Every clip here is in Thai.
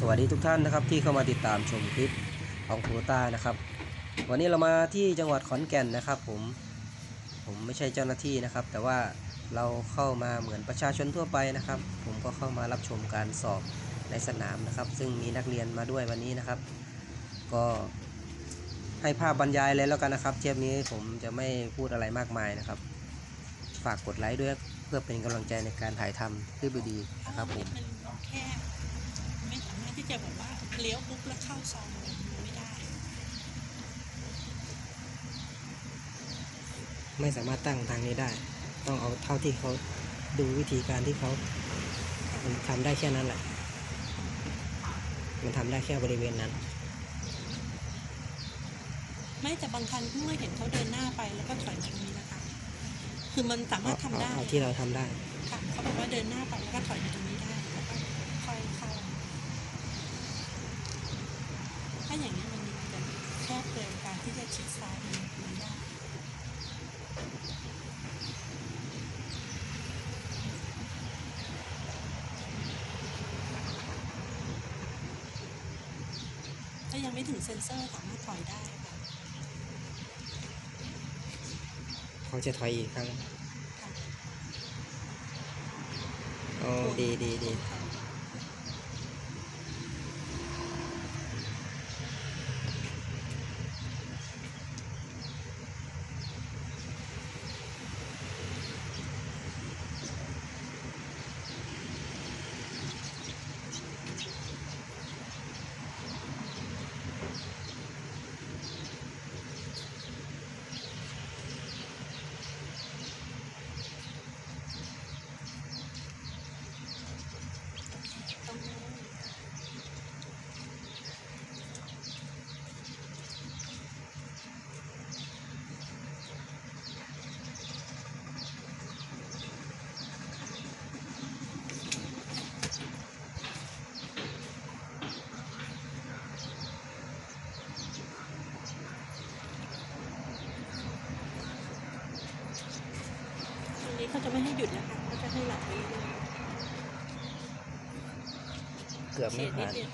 สวัสดีทุกท่านนะครับที่เข้ามาติดตามชมคลิปของครูต้านะครับ วันนี้เรามาที่จังหวัดขอนแก่นนะครับผมผมไม่ใช่เจ้าหน้าที่นะครับ แต่ว่าเราเข้ามาเหมือนประชาชนทั่วไปนะครับ ผมก็เข้ามารับชมการสอบในสนามนะครับ ซึ่งมีนักเรียนมาด้วยวันนี้นะครับ ก็ให้ภาพบรรยายเลยแล้วกันนะครับเทปนี้ผมจะไม่พูดอะไรมากมายนะครับ ฝากกดไลค์ด้วยเพื่อเป็นกำลังใจในการถ่ายทำคลิปดีๆนะครับผม มันแค่ไม่สามารถที่ จะแบบว่าเลี้ยวปุ๊บแล้วเข้าซองเลยมันไม่ได้ ไม่สามารถตั้งทางนี้ได้ ต้องเอาเท่าที่เขาดูวิธีการที่เขามันทำได้แค่นั้นแหละ มันทำได้แค่บริเวณนั้น ไม่แต่บางคันเพิ่งเห็นเขาเดินหน้าไปแล้วก็ถอยมาตรงนี้นะคะ คือมันสามารถทำได้ เอาที่เราทำได้ ค่ะเขาบอกว่าเดินหน้าไปแล้วก็ถอยมาตรงนี้ได้แล้วก็ค่อยเข้าถ้าอย่างนี้ยมันจะแคบเกินการที่จะชิดซ้ายมันมันยาก ถ้ายังไม่ถึงเซ็นเซอร์สามารถถอยได้ค่ะเขาจะถอยอีกครั้งค่ะโอ้ดีดีดีต้อ นี้เขาจะไม่ให้หยุดนะคะเขาจะให้หลับไปเรื่อยเกือบๆไม่เฉียดนิผ่าดนเดียว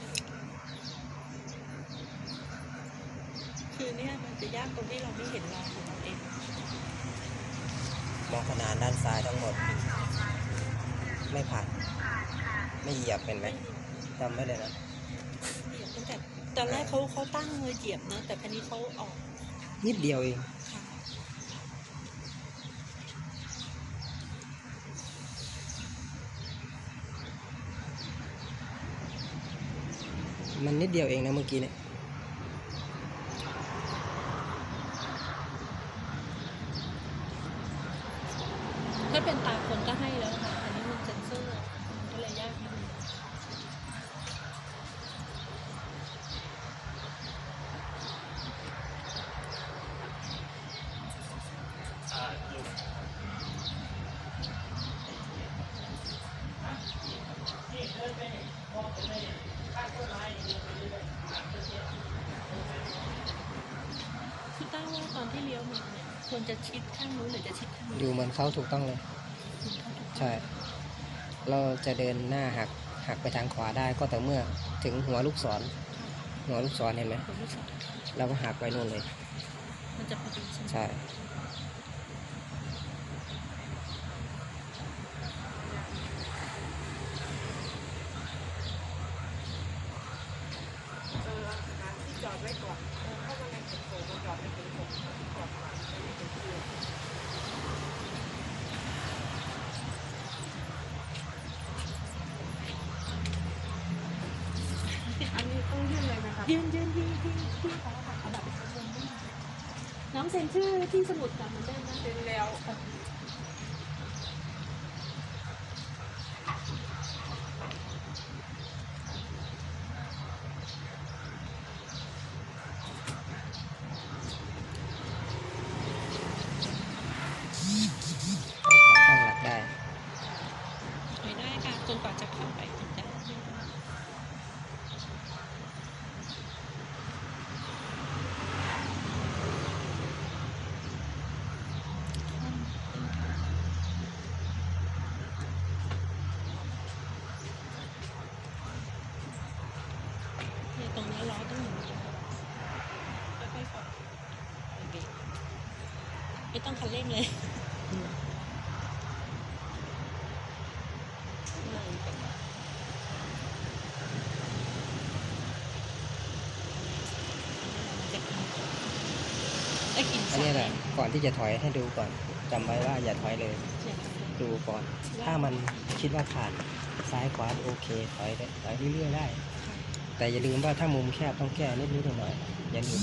คือเนี่ยมันจะยากตรงที่เราไม่เห็นรอยของเราเอง มองขนาดด้านซ้ายทั้งหมด ไม่ผ่าน ไม่เหยียบเป็นไหมจำไม่เลยนะ เหยียบตั้งแต่ตอนแรกเขาเขาตั้งมือเหยียบนะแต่คันนี้เขาออกนิดเดียวเอง มันนิดเดียวเองนะเมื่อกี้เนี่ยถ้าเป็นตาคนก็ให้แล้วค่ะ อันนี้มันเซ็นเซอร์มันก็เลยยากนิดนึง คือต้าว่าตอนที่เลี้ยวมาเนี่ย ควรจะชิดข้างนู้นหรือจะชิดข้างนี้ดูเหมันเขาถูกต้องเลย ใช่ เราจะเดินหน้าหักหักไปทางขวาได้ก็แต่อเมื่อถึงหัวลูกศร หัวลูกศรเห็นไหมผมรู้สึกเราก็หักไปนู่นเลย มันจะพอดีใช่ไหม ใช่ อันนี้ต้องยื่นเลยนะครับยืนยืนที่ที่ที่ขาค่ะเอาบัตรประชาชนด้วยน้องเซ็นชื่อที่สมุดก่อนเหมือนเดิมนะ เซ็นแล้ว จนกว่าจะเข้าไปกินได้ตรงนี้ล้อต้องหนึ่งค่อยๆปล่อยไม่ต้องคันเร่งเลย ได้กลินอันนี้แหละก่อนที่จะถอยให้ดูก่อนจำไว้ว่าอย่าถอยเลยใช่ดูก่อน ถ้ามันคิดว่าผ่านซ้ายขวาโอเคถอยได้ถอยเรื่อยๆได้ แต่อย่าลืมว่าถ้ามุมแคบต้องแก้นิดนิดๆหน่อยๆอย่าลืม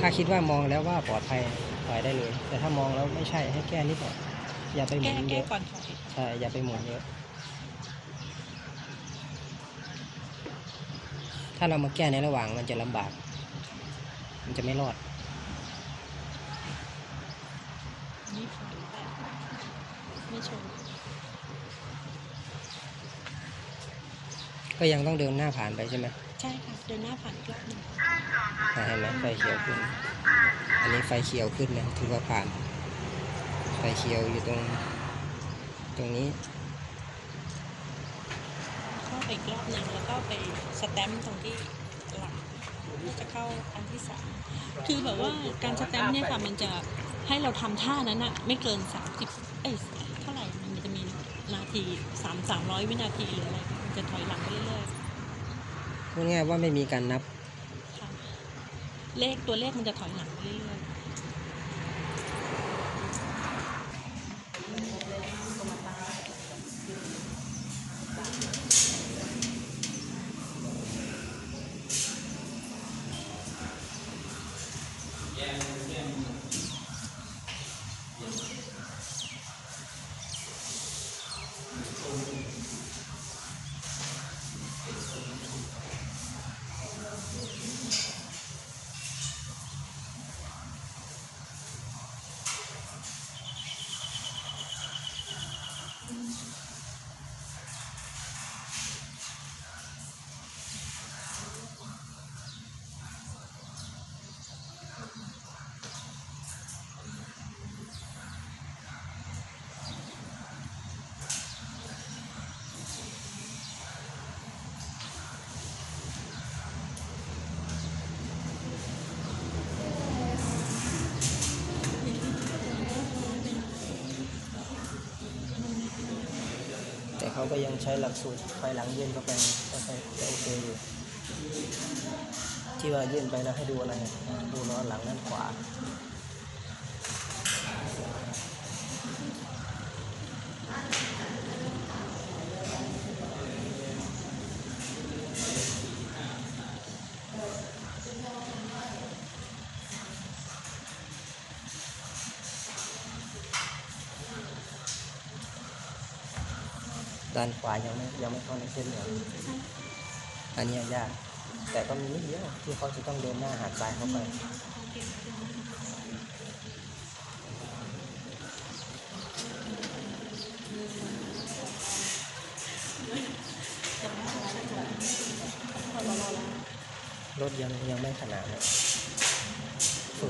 ถ้าคิดว่ามองแล้วว่าปลอดภัยถอยได้เลย แต่ถ้ามองแล้วไม่ใช่ให้แก้นิดหน่อยอย่าไปหมุแก้นเยแก้อะก่อนถอยใช่อย่าไปหมุนเยอะ ถ้าเรามาแก้ในระหว่างมันจะลำบาก มันจะไม่รอดนี่ถอยได้ไม่ชนก็ยังต้องเดินหน้าผ่านไปใช่ไหมใช่ค่ะ เดินหน้าผ่านอีกรอบหนึ่งอ่าเห็นไหมไฟเขียวขึ้น อันนี้ไฟเขียวขึ้นนะถือว่าผ่าน ไฟเขียวอยู่ตรง ตรงนี้เข้าไปอีกรอบหนึ่งแล้วก็ไปสแตมป์ตรงที่หลัง จะเข้าอันที่สามคือแบบว่าการสแตมป์เนี่ยค่ะมันจะให้เราทำท่านั้นอะไม่เกินสามสิบเอ้ยเท่าไหร่มันจะมีนาทีสามสามร้อยวินาทีหรืออะไรมันจะถอยหลังไปเรื่อยพูดง่ายๆว่าไม่มีการนับๆค่ะเลขตัวเลขมันจะถอยหลังไปเรื่อยแก็ยังใช้หลักสูตรไฟหลังยื่นเข้าไปก็ใช้ก็โอเคอยู่ที่ว่ายื่นไปแล้วให้ดูอะไรดูล้อหลังด้านขวา ด้านขวายังไม่ยังไม่เข้าในเส้นเหลืองอันนี้ยาก แต่ก็มีนิดเดียวที่เขาจะต้องเดินหน้าหักซ้ายเข้าไปรถยังยังไม่ขนาดเลย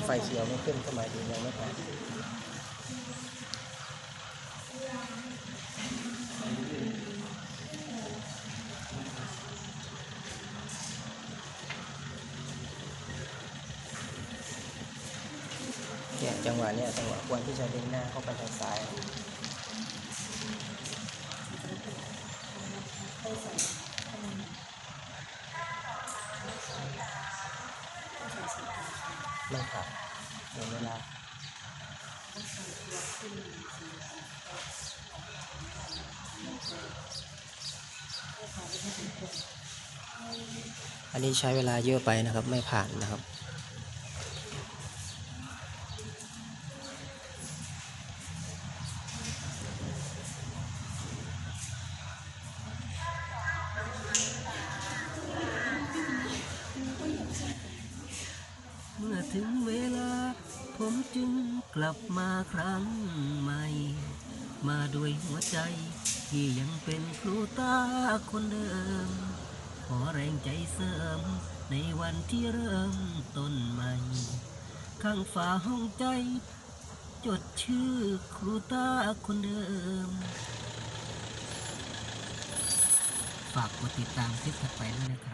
ไฟเขียวไม่ขึ้นก็หมายถึงยังไม่ผ่าน เนี่ยจังหวะเนี่ยจังหวะควรที่จะเดินหน้าเข้าไปทางซ้ายไม่ขาดเดี๋ยวเวลาอันนี้ใช้เวลาเยอะไปนะครับ ไม่ผ่านนะครับ กลับมาครั้งใหม่ มาด้วยหัวใจ ที่ยังเป็นครูตาคนเดิม ขอแรงใจเสริม ในวันที่เริ่มต้นใหม่ ข้างฝาห้องใจ จดชื่อครูตาคนเดิม ฝากกดติดตามคลิปถัดไปด้วยนะครับ